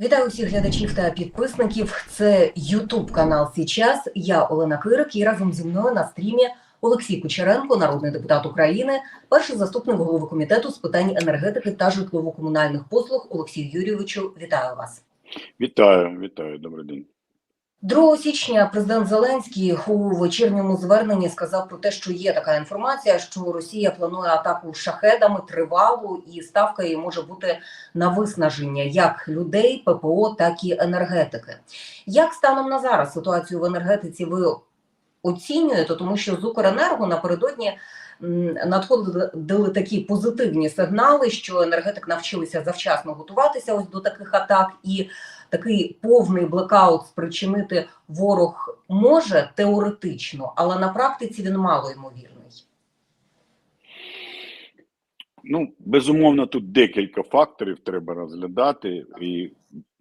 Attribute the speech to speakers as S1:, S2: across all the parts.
S1: Вітаю усіх глядачів та підписників. Це Ютуб канал Січас. Я Олена Кирик і разом зі мною на стрімі Олексій Кучеренко, народний депутат України, перший заступник голови комітету з питань енергетики та житлово-комунальних послуг Олексію Юрійовичу. Вітаю вас.
S2: Вітаю, вітаю, добрий день.
S1: 2 січня президент Зеленський у вечірньому зверненні сказав про те, що є така інформація, що Росія планує атаку шахедами тривалу, і ставка її може бути на виснаження як людей, ППО, так і енергетики. Як станом на зараз ситуацію в енергетиці ви оцінюєте? Тому що з Укренерго напередодні надходили такі позитивні сигнали, що енергетик навчилися завчасно готуватися ось до таких атак і такий повний блекаут спричинити ворог може теоретично, але на практиці він мало ймовірний.
S2: Ну, безумовно, тут декілька факторів треба розглядати, і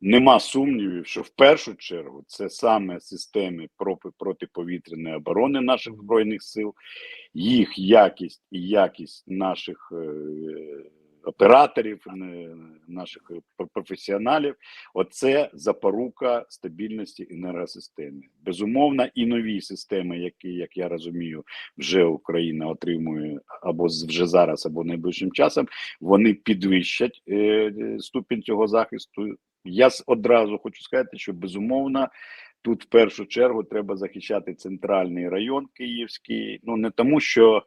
S2: нема сумнівів, що в першу чергу це саме системи проти- протиповітряної оборони наших збройних сил, їх якість і якість наших е, операторів, е, наших професіоналів. Оце запорука стабільності енергосистеми. Безумовно, і нові системи, які, як я розумію, вже Україна отримує або вже зараз, або найближчим часом, вони підвищать е, е, ступінь цього захисту. Я одразу хочу сказати, що безумовно. Тут в першу чергу треба захищати центральний район Київський. Ну не тому, що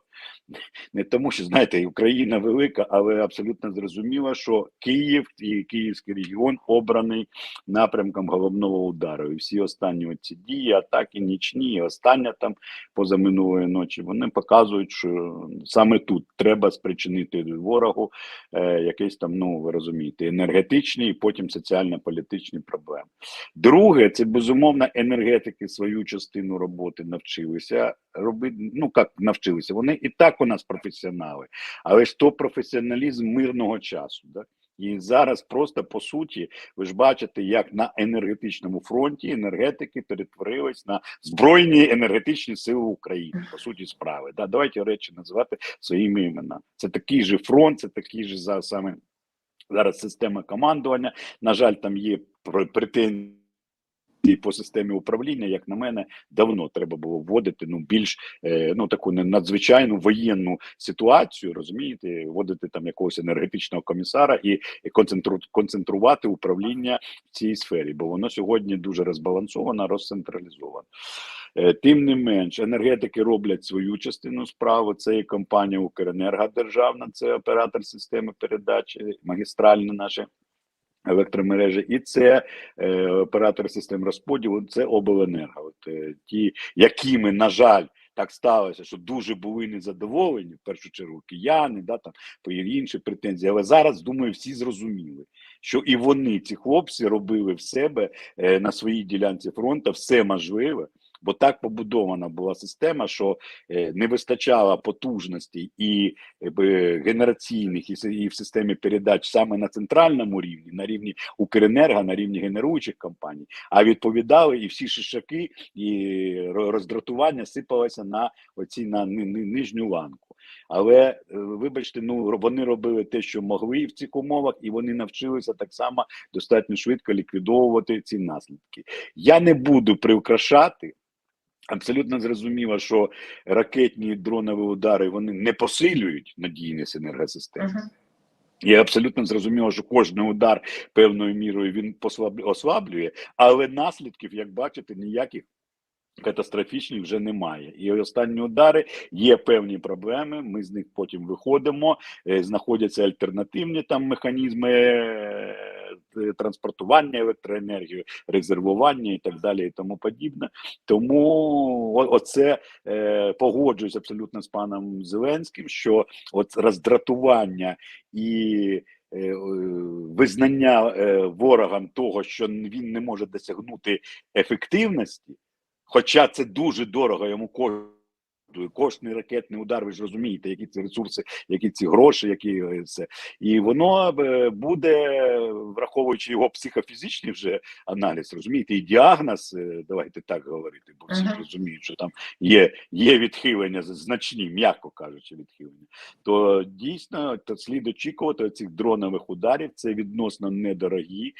S2: не тому, що знаєте, Україна велика, але абсолютно зрозуміло, що Київ і Київський регіон обраний напрямком головного удару. І всі останні ці дії, атаки нічні, і остання там позаминулої ночі, вони показують, що саме тут треба спричинити ворогу е, якийсь там, ну ви розумієте, енергетичні і потім соціально-політичні проблеми. Друге, це безумовно енергетики свою частину роботи навчилися робити. Ну як навчилися, вони і так у нас професіонали, але ж то професіоналізм мирного часу. Да? І зараз просто по суті, ви ж бачите, як на енергетичному фронті енергетики перетворились на збройні енергетичні сили України. По суті, справи. Да? Давайте речі називати своїми іменами. Це такий же фронт, це такий же за саме зараз система командування. На жаль, там є пр- претензії. По системі управління, як на мене, давно треба було вводити ну більш е, ну таку надзвичайну воєнну ситуацію, розумієте, вводити там якогось енергетичного комісара і, і концентру, концентрувати управління в цій сфері, бо воно сьогодні дуже розбалансовано, розцентралізовано. Е, Тим не менш, енергетики роблять свою частину справи. Це і компанія Укренерго державна, це оператор системи передачі, магістральні наші електромережі, і це е, оператор систем розподілу, це обленерго. От е, ті, якими, на жаль, так сталося, що дуже були незадоволені, в першу чергу кияни, да, там інші претензії. Але зараз, думаю, всі зрозуміли, що і вони, ці хлопці, робили в себе е, на своїй ділянці фронту все можливе. Бо так побудована була система, що е, не вистачало потужності і е, генераційних, і, в системі передач саме на центральному рівні, на рівні Укренерго, на рівні генеруючих компаній, а відповідали і всі шишаки і роздратування сипалося на оці на ни- ни- нижню ланку. Але е, вибачте, ну вони робили те, що могли в цих умовах, і вони навчилися так само достатньо швидко ліквідовувати ці наслідки. Я не буду приукрашати. Абсолютно зрозуміло, що ракетні дронові удари вони не посилюють надійність енергосистеми. І абсолютно зрозуміло, що кожен удар певною мірою він послаблю- ослаблює, але наслідків, як бачите, ніяких катастрофічних вже немає. І останні удари є певні проблеми. Ми з них потім виходимо. е, Знаходяться альтернативні там механізми е, транспортування електроенергії, резервування і так далі, і тому подібне. Тому оце е, погоджуюсь абсолютно з паном Зеленським, що от роздратування і е, визнання е, ворогам того, що він не може досягнути ефективності, хоча це дуже дорого йому кожен Кожний ракетний удар, ви ж розумієте, які це ресурси, які ці гроші, які е, це. І воно е, буде, враховуючи його психофізичний вже аналіз, розумієте, і діагноз, е, давайте так говорити, бо всі
S1: Мгм.
S2: розуміють, що там є, є відхилення, значні, м'яко кажучи, відхилення. То дійсно то слід очікувати цих дронових ударів. Це відносно недорогі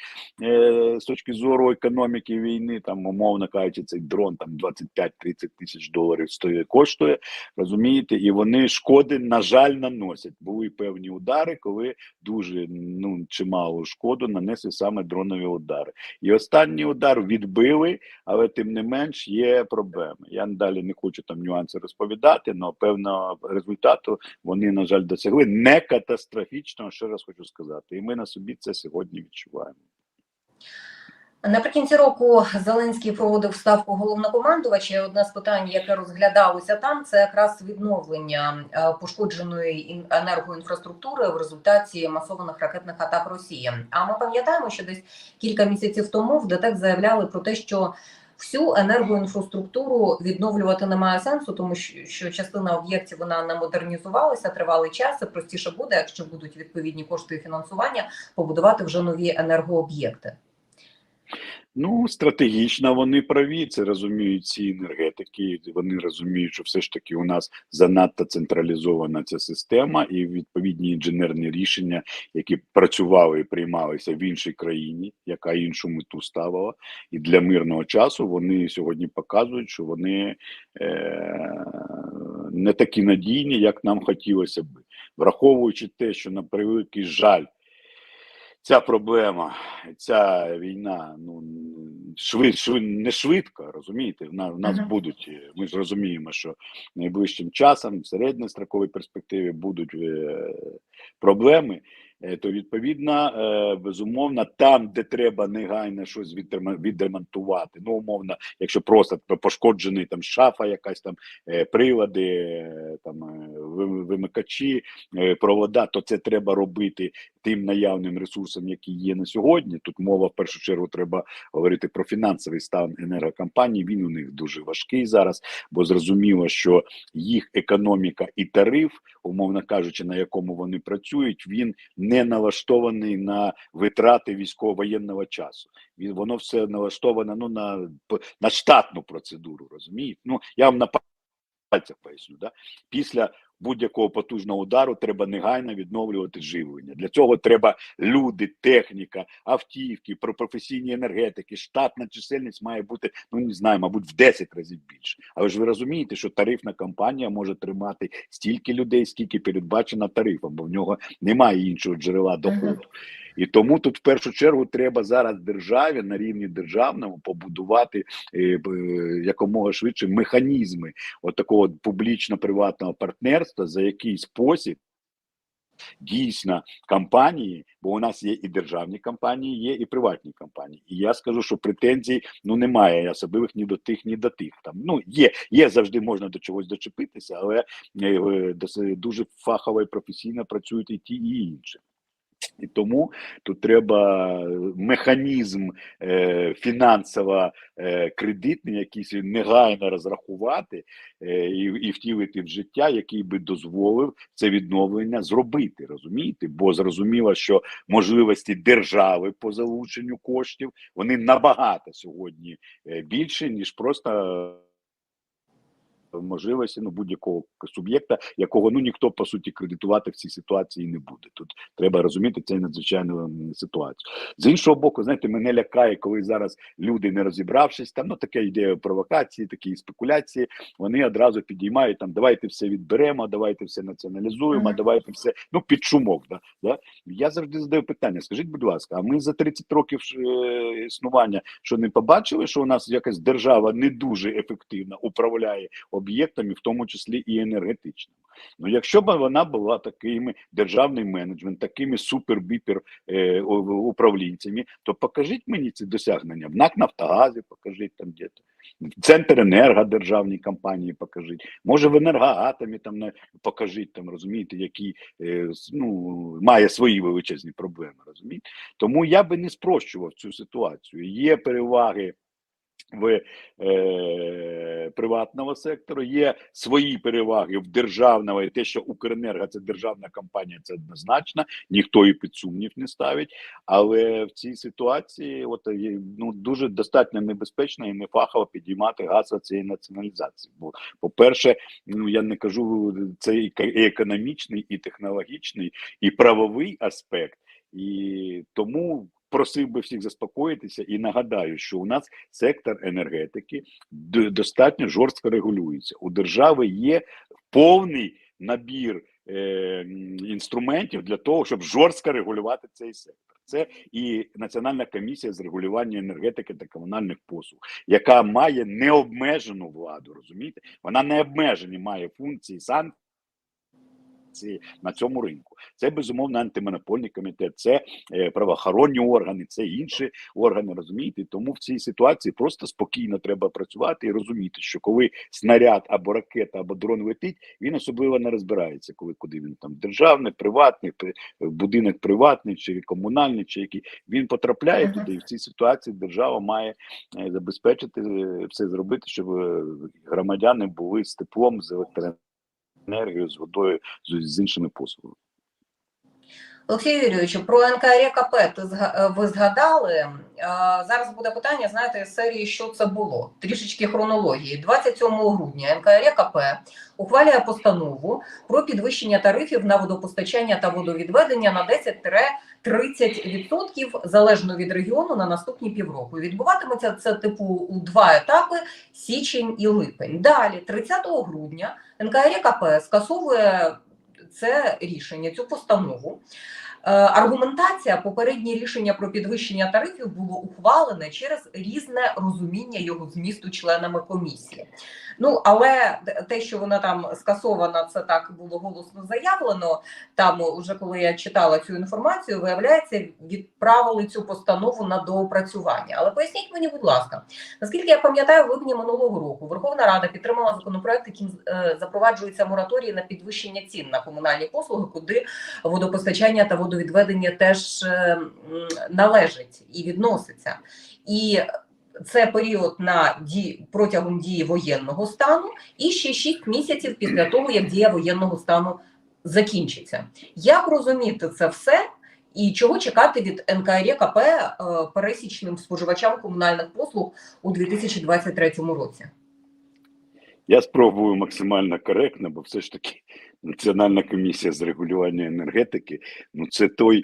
S2: е, з точки зору економіки війни. Там, умовно кажучи, цей дрон там 25-30 тисяч доларів стоїть, коштує. Розумієте, і вони шкоди, на жаль, наносять. Були певні удари, коли дуже ну чималу шкоду нанесли саме дронові удари. І останній удар відбили, але тим не менш є проблеми. Я далі не хочу там нюанси розповідати, але певного результату вони, на жаль, досягли не катастрофічного, ще раз хочу сказати. І ми на собі це сьогодні відчуваємо.
S1: Наприкінці року Зеленський проводив ставку головнокомандувача. Одне з питань, яке розглядалося там, це якраз відновлення е, пошкодженої енергоінфраструктури в результаті масованих ракетних атак Росії. А ми пам'ятаємо, що десь кілька місяців тому в ДТЕК заявляли про те, що всю енергоінфраструктуру відновлювати немає сенсу, тому що частина об'єктів вона не модернізувалася тривалий час. і простіше буде, якщо будуть відповідні кошти і фінансування, побудувати вже нові енергооб'єкти.
S2: Ну, стратегічно вони праві, це розуміють ці енергетики. Вони розуміють, що все ж таки у нас занадто централізована ця система, і відповідні інженерні рішення, які працювали і приймалися в іншій країні, яка іншу мету ставила, і для мирного часу вони сьогодні показують, що вони е- не такі надійні, як нам хотілося би, враховуючи те, що на превеликий жаль. Ця проблема, ця війна, ну швид, швид не швидко, розумієте? В нас, в нас будуть. е, Ми ж розуміємо, що найближчим часом, в середньостроковій перспективі, будуть е, проблеми. Е, то відповідно, е, безумовно, там, де треба негайно щось відремонтувати, ну умовно, якщо просто пошкоджений там шафа, якась там прилади, там вимикачі, провода, то це треба робити тим наявним ресурсам, які є на сьогодні. Тут мова в першу чергу треба говорити про фінансовий стан енергокомпаній. Він у них дуже важкий зараз, бо зрозуміло, що їх економіка і тариф, умовно кажучи, на якому вони працюють, він не налаштований на витрати військово-воєнного часу. Він воно все налаштоване ну на на штатну процедуру. Розумієте? Ну я вам на пальцях поясню. Да? Після будь-якого потужного удару треба негайно відновлювати живлення. Для цього треба люди, техніка, автівки, про- професійні енергетики. Штатна чисельність має бути, ну не знаю, мабуть, в 10 разів більше. Але ж ви розумієте, що тарифна компанія може тримати стільки людей, скільки передбачено тарифом, бо в нього немає іншого джерела доходу. І тому тут в першу чергу треба зараз державі на рівні державному побудувати е, якомога швидше механізми от такого публічно-приватного партнерства, за який спосіб дійсно компанії, бо у нас є і державні компанії, є і приватні компанії. І я скажу, що претензій ну немає особливих ні до тих, ні до тих. Там ну є, є завжди можна до чогось дочепитися, але е, е, дуже фахово і професійно працюють і ті, і інші. І тому тут треба механізм е, фінансово е, кредитний, якийсь негайно розрахувати е, і, і втілити в життя, який би дозволив це відновлення зробити. Розумієте? Бо зрозуміло, що можливості держави по залученню коштів вони набагато сьогодні е, більше ніж просто. Можливості ну будь-якого суб'єкта, якого ну ніхто по суті кредитувати в цій ситуації не буде. Тут треба розуміти це надзвичайну ситуацію. З іншого боку, знаєте, мене лякає, коли зараз люди, не розібравшись, там ну таке йде провокації, такі спекуляції. Вони одразу підіймають там, давайте все відберемо, давайте все націоналізуємо,
S1: Мгм.
S2: давайте все ну під шумок. Да, да? Я завжди задаю питання: скажіть, будь ласка, а ми за 30 років е, існування що не побачили, що у нас якась держава не дуже ефективно управляє об'єктами, в тому числі і енергетичними. Ну, якщо б вона була такими державний менеджмент, такими супер-біпер е, управлінцями, то покажіть мені ці досягнення в НАК Нафтогазі, покажіть там де Центр енерго державній компанії покажіть. Може в енергоатомі там покажіть там, розумієте, які е, ну, має свої величезні проблеми. Розумієте? Тому я би не спрощував цю ситуацію. Є переваги в е, приватного сектору, є свої переваги в державного, і те, що Укренерго це державна компанія, це однозначно, ніхто і під сумнів не ставить. Але в цій ситуації, от ну дуже достатньо небезпечно і нефахово підіймати газ цієї націоналізації. Бо, по-перше, ну я не кажу, це і економічний, і технологічний, і правовий аспект, і тому. Просив би всіх заспокоїтися і нагадаю, що у нас сектор енергетики достатньо жорстко регулюється. У держави є повний набір е, інструментів для того, щоб жорстко регулювати цей сектор. Це і Національна комісія з регулювання енергетики та комунальних послуг, яка має необмежену владу. Розумієте, вона необмежені має функції санкції на цьому ринку. Це безумовно антимонопольний комітет, це е, правоохоронні органи, це інші органи. Розумієте, тому в цій ситуації просто спокійно треба працювати і розуміти, що коли снаряд або ракета, або дрон летить, він особливо не розбирається, коли куди він там державний, приватний, при- будинок приватний чи комунальний, чи який він потрапляє
S1: Мгм.
S2: туди. І в цій ситуації держава має е, забезпечити е, все зробити, щоб громадяни були з теплом, з електроенергією, з водою, з іншими послугами.
S1: Олексій Юрійовичу, про НКРКП ти е, ви згадали. Е, Зараз буде питання, знаєте, з серії, що це було. Трішечки хронології. 27 грудня НКРКП ухвалює постанову про підвищення тарифів на водопостачання та водовідведення на 10-30% залежно від регіону на наступні півроку. Відбуватиметься це типу у два етапи: січень і липень. Далі, 30 грудня, НКРКП скасовує це рішення, цю постанову. Е, Аргументація попереднє рішення про підвищення тарифів було ухвалене через різне розуміння його змісту членами комісії. Ну але те, що вона там скасована, це так було голосно заявлено. Там, уже коли я читала цю інформацію, виявляється, відправили цю постанову на доопрацювання. Але поясніть мені, будь ласка, наскільки я пам'ятаю, в липні минулого року Верховна Рада підтримала законопроект, яким е, запроваджується мораторій на підвищення цін на комунальні послуги, куди водопостачання та водовідведення теж е, належить і відноситься. І це період на ді... протягом дії воєнного стану, і ще 6 місяців після того, як дія воєнного стану закінчиться. Як розуміти це все? І чого чекати від НКРКП е, пересічним споживачам комунальних послуг у 2023 році?
S2: Я спробую максимально коректно, бо все ж таки Національна комісія з регулювання енергетики ну це той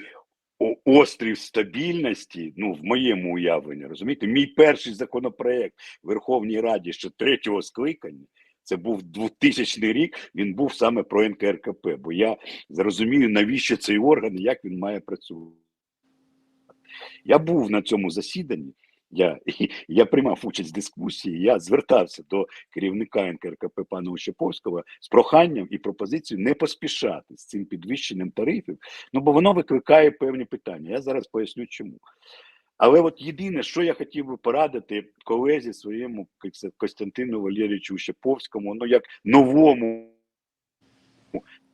S2: острів стабільності, ну в моєму уявленні, розумієте, мій перший законопроект в Верховній Раді ще третього скликання. Це був 2000 рік. Він був саме про НКРКП, бо я зрозумію, навіщо цей орган і як він має працювати. Я був на цьому засіданні. Я, я приймав участь в дискусії. Я звертався до керівника НКРКП пана Ощаповського з проханням і пропозицією не поспішати з цим підвищенням тарифів, ну бо воно викликає певні питання. Я зараз поясню, чому. Але от єдине, що я хотів би порадити колезі своєму Костянтину Валерійовичу Щеповському, ну як новому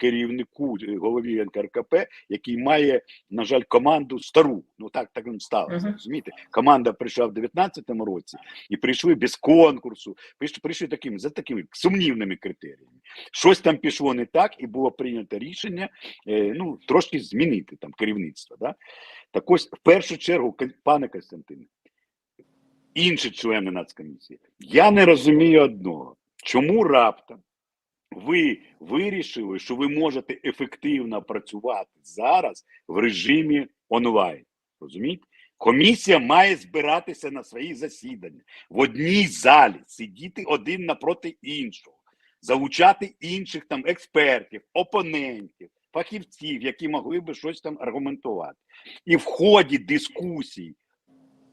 S2: керівнику е, голові НКРКП, який має, на жаль, команду стару. Ну так так він.
S1: Мгм.
S2: Розумієте, команда прийшла в 19-му році і прийшли без конкурсу. Прийшли, прийшли такими за такими сумнівними критеріями. Щось там пішло не так, і було прийнято рішення е, ну трошки змінити там керівництво. Да? Так ось в першу чергу, пане Костянтине, інші члени нацкомісії, я не розумію одного, чому раптом ви вирішили, що ви можете ефективно працювати зараз в режимі онлайн. Розумієте? Комісія має збиратися на свої засідання в одній залі, сидіти один напроти іншого, залучати інших там експертів, опонентів, фахівців, які могли би щось там аргументувати. І в ході дискусій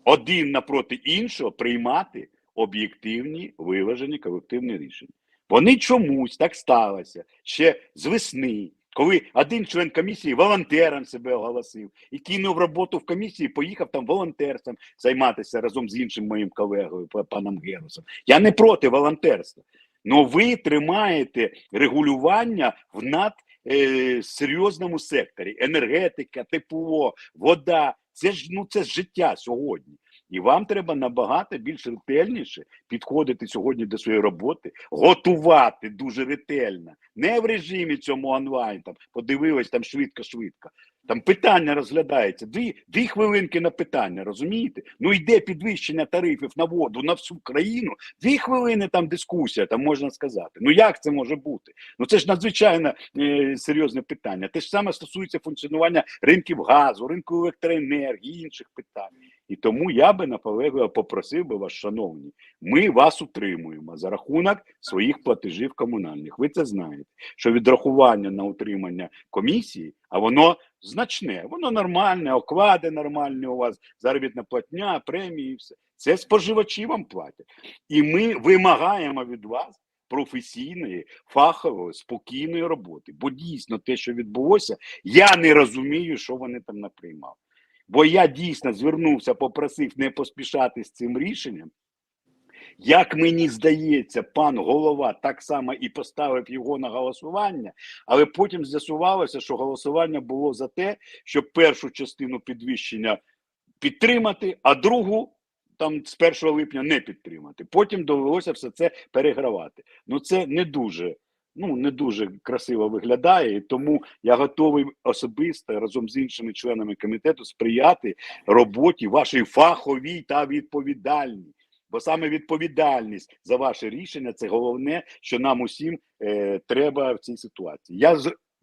S2: один напроти іншого приймати об'єктивні виважені колективні рішення. Вони чомусь так сталося ще з весни, коли один член комісії волонтером себе оголосив і кинув роботу в комісії, поїхав там волонтерством займатися разом з іншим моїм колегою па- паном Герусом. Я не проти волонтерства. але ви тримаєте регулювання в над е, серйозному секторі: енергетика, тепло, вода. Це ж ну це життя сьогодні. І вам треба набагато більш ретельніше підходити сьогодні до своєї роботи, готувати дуже ретельно, не в режимі цьому онлайн. Там подивились там швидко-швидко. Там питання розглядається. Дві, дві хвилинки на питання, розумієте? Ну йде підвищення тарифів на воду на всю країну. Дві хвилини там дискусія, там можна сказати. Ну як це може бути? Ну це ж надзвичайно е, серйозне питання. Те ж саме стосується функціонування ринків газу, ринку електроенергії, інших питань. І тому я би наполегливо попросив би вас, шановні, ми вас утримуємо за рахунок своїх платежів комунальних. Ви це знаєте, що відрахування на утримання комісії, а воно значне, воно нормальне, оклади нормальні у вас, заробітна платня, премії, все. Це споживачі вам платять. І ми вимагаємо від вас професійної, фахової, спокійної роботи. Бо дійсно те, що відбулося, я не розумію, що вони там наприймали. Бо я дійсно звернувся, попросив не поспішати з цим рішенням. Як мені здається, пан голова так само і поставив його на голосування, але потім з'ясувалося, що голосування було за те, щоб першу частину підвищення підтримати, а другу там з 1 липня не підтримати. Потім довелося все це перегравати. Ну це не дуже. Ну не дуже красиво виглядає, і тому я готовий особисто разом з іншими членами комітету сприяти роботі вашій фаховій та відповідальній. Бо саме відповідальність за ваше рішення це головне, що нам усім е, треба в цій ситуації. Я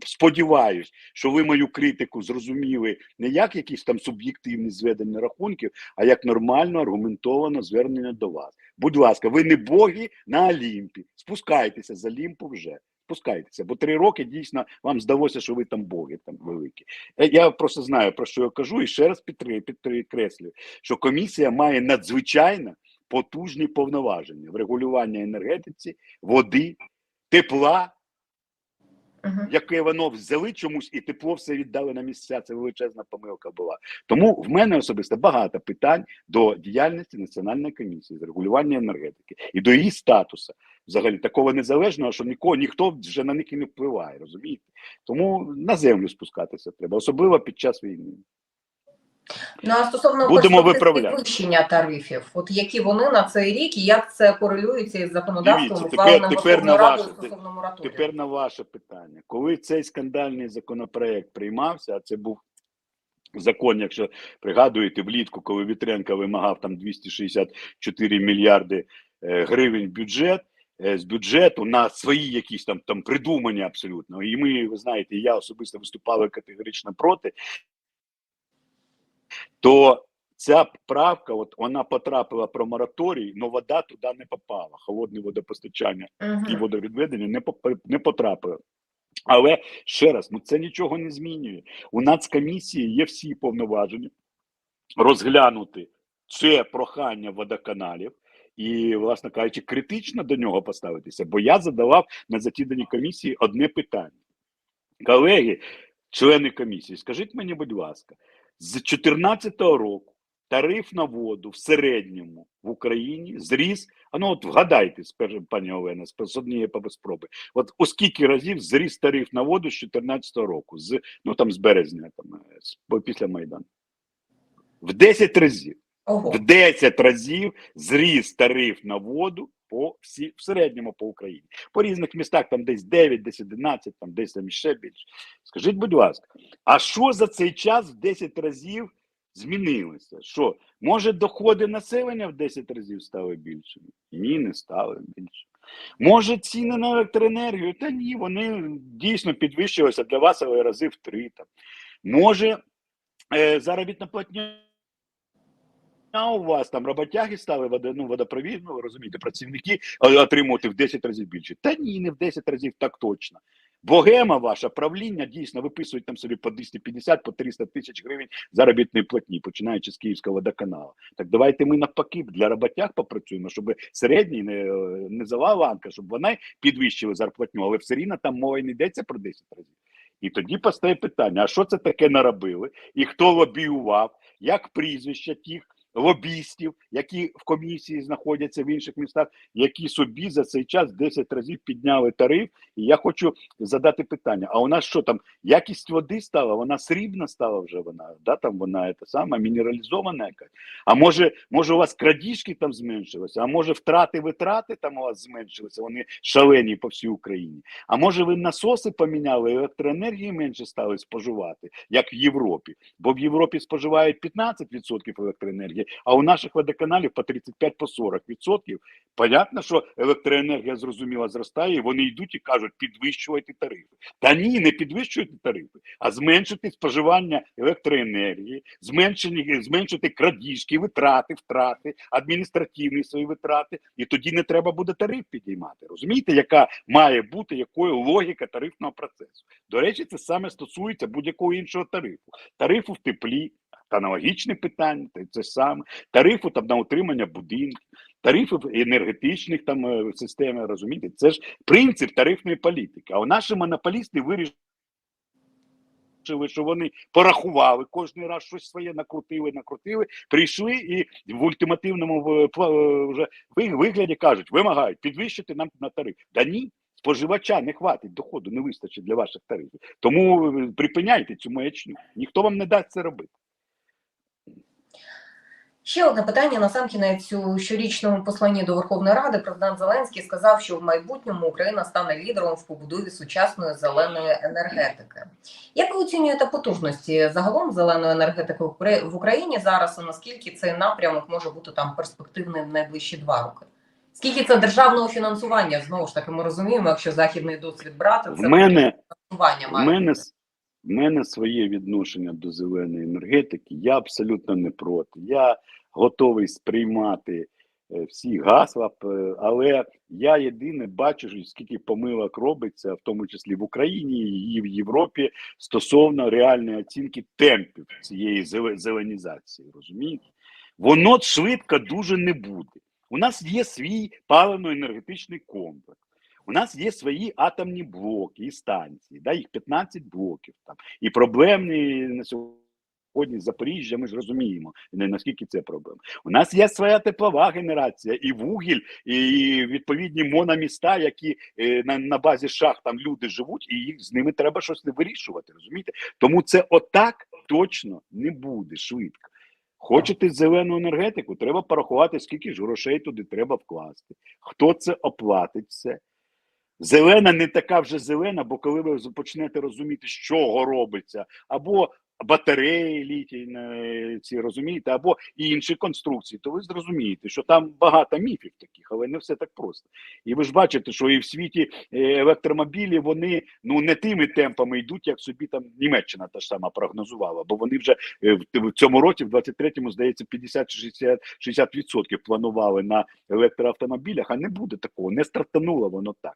S2: сподіваюсь, що ви мою критику зрозуміли не як якісь там суб'єктивні зведення рахунків, а як нормально аргументовано звернення до вас. Будь ласка, ви не боги на Олімпі. Спускайтеся з Олімпу вже. Спускайтеся, бо три роки дійсно вам здалося, що ви там боги там великі. Е, Я просто знаю про що я кажу, і ще раз підкреслюю, що комісія має надзвичайно потужні повноваження в регулюванні енергетиці, води, тепла,
S1: Мгм.
S2: яке воно взяли чомусь, і тепло все віддали на місця. Це величезна помилка була. Тому в мене особисто багато питань до діяльності національної комісії з регулювання енергетики і до її статусу. Взагалі такого незалежного, що нікого ніхто вже на них і не впливає, розумієте? Тому на землю спускатися треба, особливо під час війни.
S1: Ну, а стосовно
S2: Будемо виправляти.
S1: підвищення тарифів, от які вони на цей рік і як це корелюється із законодавством,
S2: Дивіться, тепер- тепер на ваше-
S1: стосовно мораторію?
S2: Тепер на ваше питання. Коли цей скандальний законопроект приймався, а це був закон, якщо пригадуєте, влітку, коли Вітренко вимагав там 264 мільярди е, гривень бюджет. е, З бюджету на свої якісь там там придумані абсолютно. І ми, ви знаєте, я особисто виступали категорично проти. То ця правка, от вона потрапила про мораторій, але вода туди не попала. Холодне водопостачання
S1: Мгм.
S2: і водовідведення не не потрапили. Але ще раз, ну це нічого не змінює. У Нацкомісії є всі повноваження розглянути це прохання водоканалів і, власне кажучи, критично до нього поставитися. Бо я задавав на засіданні комісії одне питання. Колеги, члени комісії, скажіть мені, будь ласка, з 2014 року тариф на воду в середньому в Україні зріс. А ну от вгадайте, пані Олена, з однієї спроби. От у скільки разів зріс тариф на воду з 2014 року, з ну там з березня, там е, з- після Майдану. В 10 разів.
S1: Ого.
S2: В 10 разів зріс тариф на воду по всі в середньому по Україні. По різних містах там десь 9, десь 11, там десь там ще більше. Скажіть, будь ласка, а що за цей час в 10 разів змінилося? Що може доходи населення в 10 разів стали більшими? Ні, не стали більше. Може, ціни на електроенергію? Та ні, вони дійсно підвищилися для вас, але рази в три. Там. Може, е, заробітна платня а у вас там роботяги стали вода, ну, водопровід, ну, ви розумієте, працівники е, отримувати в 10 разів більше. Та ні, не в 10 разів так точно. Богема ваша правління дійсно виписують там собі по 250, по 300 тисяч гривень заробітної платні, починаючи з Київського водоканалу. Так давайте ми навпаки для роботяг попрацюємо, щоб середній не, низова ланка, щоб вони підвищили зарплатню, але все рівно там мова не йдеться про 10 разів. І тоді постає питання: а що це таке наробили? І хто лобіював, як прізвища тих лобістів, які в комісії знаходяться в інших містах, які собі за цей час 10 разів підняли тариф. І я хочу задати питання: а у нас що там? Якість води стала? Вона срібна стала вже вона, да, там вона це сама мінералізована якась. А може, може, у вас крадіжки там зменшилися, а може втрати витрати там у вас зменшилися, вони шалені по всій Україні. А може ви насоси поміняли, електроенергії менше стали споживати, як в Європі. Бо в Європі споживають 15% електроенергії, а у наших водоканалів по 35 по 40%. Понятно, що електроенергія зрозуміло зростає, і вони йдуть і кажуть, підвищувати тарифи. Та ні, не підвищуйте тарифи, а зменшити споживання електроенергії, зменшити крадіжки, витрати, втрати, адміністративні свої витрати, і тоді не треба буде тариф підіймати. Розумієте, яка має бути якою логіка тарифного процесу? До речі, це саме стосується будь-якого іншого тарифу. Тарифу в теплі, та питання, та й це саме тарифу там на утримання будинків, тарифів енергетичних там е, систем, розумієте, це ж принцип тарифної політики. А наші монополісти вирішили. Що вони порахували кожен раз щось своє накрутили, накрутили, прийшли і в ультимативному е, е, вже вигляді кажуть, вимагають підвищити нам на тариф. Да ні, споживача не хватить доходу, не вистачить для ваших тарифів. Тому припиняйте цю маячню. Ніхто вам не дасть це робити.
S1: Ще одне питання на сам кінець у щорічному посланні до Верховної Ради. Президент Зеленський сказав, що в майбутньому Україна стане лідером в побудові сучасної зеленої енергетики. Як ви оцінюєте потужності загалом зеленої енергетики в Україні зараз? І наскільки цей напрямок може бути там перспективним в найближчі два роки? Скільки це державного фінансування? Знову ж таки, ми розуміємо, якщо західний досвід брати,
S2: В мене
S1: фінансування
S2: В мене, в мене своє відношення до зеленої енергетики. Я абсолютно не проти. Я готовий сприймати е, всі гасла, але я єдине бачу, скільки помилок робиться, в тому числі в Україні і в Європі, стосовно реальної оцінки темпів цієї зеленізації. Розумієте? Воно швидко дуже не буде. У нас є свій паливно-енергетичний комплекс. У нас є свої атомні блоки і станції, да, їх 15 блоків там. І проблемні на сьогодні Запоріжжя, ми ж розуміємо, наскільки це проблема. У нас є своя теплова генерація, і вугіль, і відповідні мономіста, які е, на, на базі шахт там люди живуть, і їх з ними треба щось не вирішувати. Розумієте? Тому це отак точно не буде швидко. Хочете зелену енергетику, треба порахувати, скільки ж грошей туди треба вкласти. Хто це оплатить все? Зелена не така вже зелена, бо коли ви почнете розуміти, з чого робиться, або батареї літій ці розумієте, або інші конструкції, то ви зрозумієте, що там багато міфів таких, але не все так просто. І ви ж бачите, що і в світі е, електромобілі вони ну не тими темпами йдуть, як собі там Німеччина та ж сама прогнозувала, бо вони вже е, в цьому році, в 23-му, здається, 50 чи 60, 60% планували на електроавтомобілях, а не буде такого, не стартануло воно так.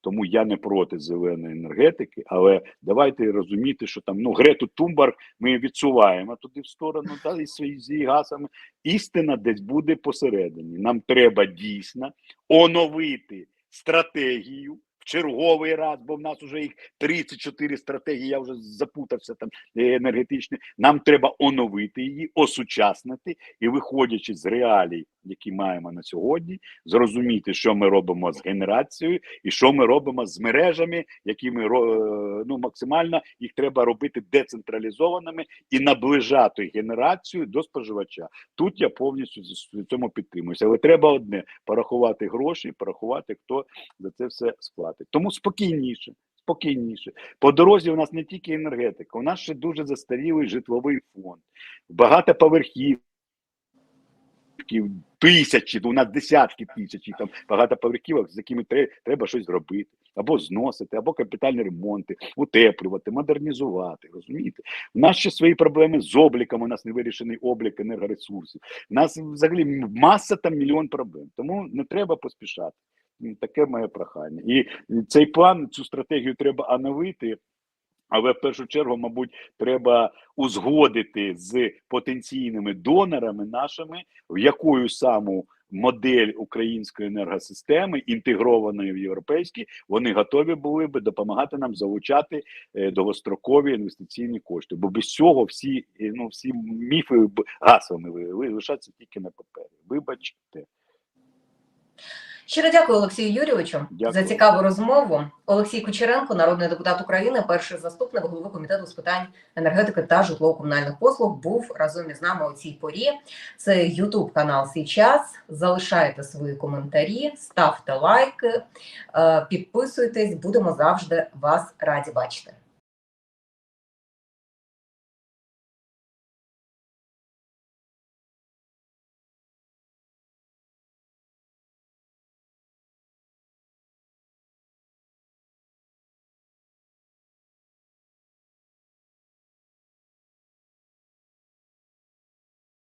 S2: Тому я не проти зеленої енергетики, але давайте розуміти, що там ну Грету Тумбар ми відсуваємо туди в сторону та і з її гасами. Істина десь буде посередині. Нам треба дійсно оновити стратегію в черговий раз, бо в нас вже їх 34 стратегії. Я вже запутався там е, енергетичні. Нам треба оновити її, осучаснити і, виходячи з реалій, які маємо на сьогодні, зрозуміти, що ми робимо з генерацією і що ми робимо з мережами, які ми е, ну максимально їх треба робити децентралізованими і наближати генерацію до споживача. Тут я повністю в цьому підтримуюся. Але треба одне порахувати гроші, порахувати, хто за це все сплатить. Тому спокійніше. Спокійніше. По дорозі у нас не тільки енергетика, у нас ще дуже застарілий житловий фонд, багато поверхів. Тисячі, у нас десятки тисяч там багатоповерхівок, з якими треба щось зробити, або зносити, або капітальні ремонти, утеплювати, модернізувати. Розумієте? У нас ще свої проблеми з обліком, у нас не вирішений облік енергоресурсів. У нас взагалі маса там мільйон проблем. Тому не треба поспішати. Таке моє прохання. І цей план, цю стратегію треба оновити. Але в першу чергу, мабуть, треба узгодити з потенційними донорами нашими, в якою саму модель української енергосистеми, інтегрованої в європейській, вони готові були би допомагати нам залучати е, довгострокові інвестиційні кошти. Бо без цього всі е, ну всі міфи гаслами лишаться тільки на папері. Вибачте.
S1: Щиро дякую Олексію Юрійовичу
S2: Дякую.
S1: за цікаву розмову. Олексій Кучеренко, народний депутат України, перший заступник голови комітету з питань енергетики та житлово-комунальних послуг, був разом із нами у цій порі. Це Ютуб канал «Свій час». Залишайте свої коментарі, ставте лайки, е, підписуйтесь. Будемо завжди вас раді бачити.